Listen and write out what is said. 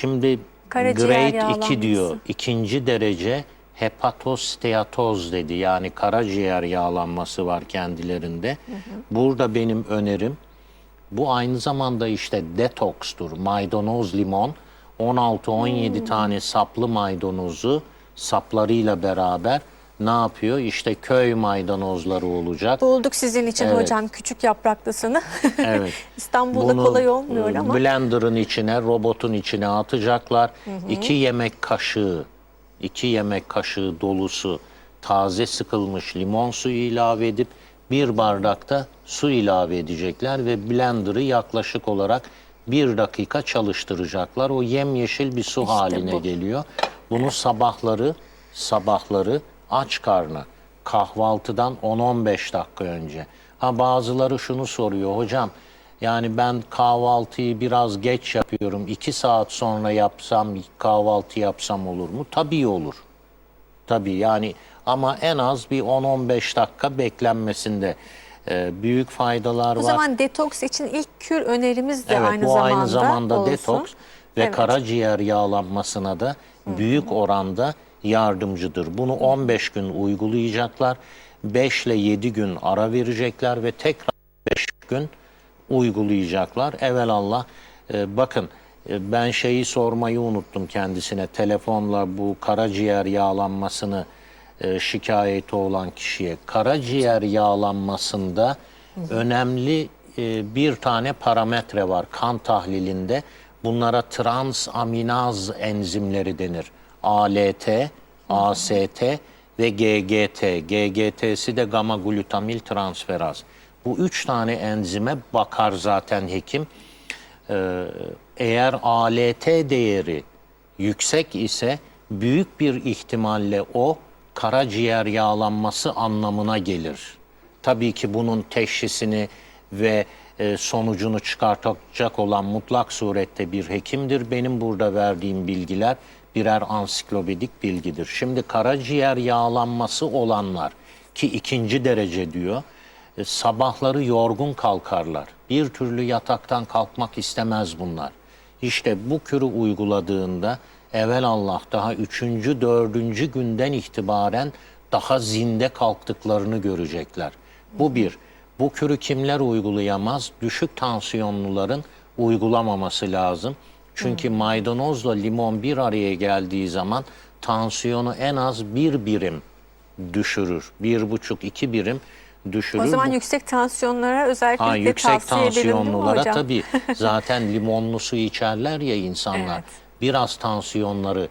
Şimdi Karaciğer grade 2 yağlanması. diyor. İkinci derece hepatosteatoz dedi. Yani karaciğer yağlanması var kendilerinde. Burada benim önerim bu aynı zamanda işte detokstur. Maydanoz, limon 16-17 tane saplı maydanozu saplarıyla beraber ne yapıyor? İşte köy maydanozları olacak. Bulduk sizin için Evet. hocam küçük yapraklısını. Evet. İstanbul'da Bunu, kolay olmuyor ama. Blender'ın içine, robotun içine atacaklar. İki yemek kaşığı, iki yemek kaşığı dolusu taze sıkılmış limon suyu ilave edip bir bardakta su ilave edecekler ve blender'ı yaklaşık olarak bir dakika çalıştıracaklar. O yemyeşil bir su haline bu. geliyor. Bunu sabahları sabahları aç karnı kahvaltıdan 10-15 dakika önce. Ha bazıları şunu soruyor hocam yani ben kahvaltıyı biraz geç yapıyorum. 2 saat sonra yapsam kahvaltı yapsam olur mu? Tabii olur. Tabii yani ama en az bir 10-15 dakika beklenmesinde e, büyük faydalar O var. zaman detoks için ilk kür önerimiz de Evet aynı bu zamanda aynı zamanda olsun. detoks ve Evet. karaciğer yağlanmasına da büyük oranda yardımcıdır. Bunu 15 gün uygulayacaklar. 5 ile 7 gün ara verecekler ve tekrar 5 gün uygulayacaklar. Evelallah e, bakın e, ben şeyi sormayı unuttum kendisine telefonla bu karaciğer yağlanmasını e, şikayeti olan kişiye. Karaciğer yağlanmasında önemli e, bir tane parametre var kan tahlilinde. Bunlara transaminaz enzimleri denir. ALT, AST ve GGT. GGT'si de gamma glutamil transferaz. Bu üç tane enzime bakar zaten hekim. Ee, eğer ALT değeri yüksek ise büyük bir ihtimalle o karaciğer yağlanması anlamına gelir. Tabii ki bunun teşhisini ve e, sonucunu çıkartacak olan mutlak surette bir hekimdir. Benim burada verdiğim bilgiler birer ansiklopedik bilgidir. Şimdi karaciğer yağlanması olanlar ki ikinci derece diyor e, sabahları yorgun kalkarlar. Bir türlü yataktan kalkmak istemez bunlar. İşte bu kürü uyguladığında evvel Allah daha üçüncü, dördüncü günden itibaren daha zinde kalktıklarını görecekler. Bu bir. Bu kürü kimler uygulayamaz? Düşük tansiyonluların uygulamaması lazım. Çünkü maydanozla limon bir araya geldiği zaman tansiyonu en az bir birim düşürür. Bir buçuk, iki birim düşürür. O zaman Bu- yüksek tansiyonlara özellikle Ha, yüksek tavsiye edelim değil mi tansiyonlulara hocam? tabii zaten limonlu su içerler ya insanlar. Evet. Biraz tansiyonları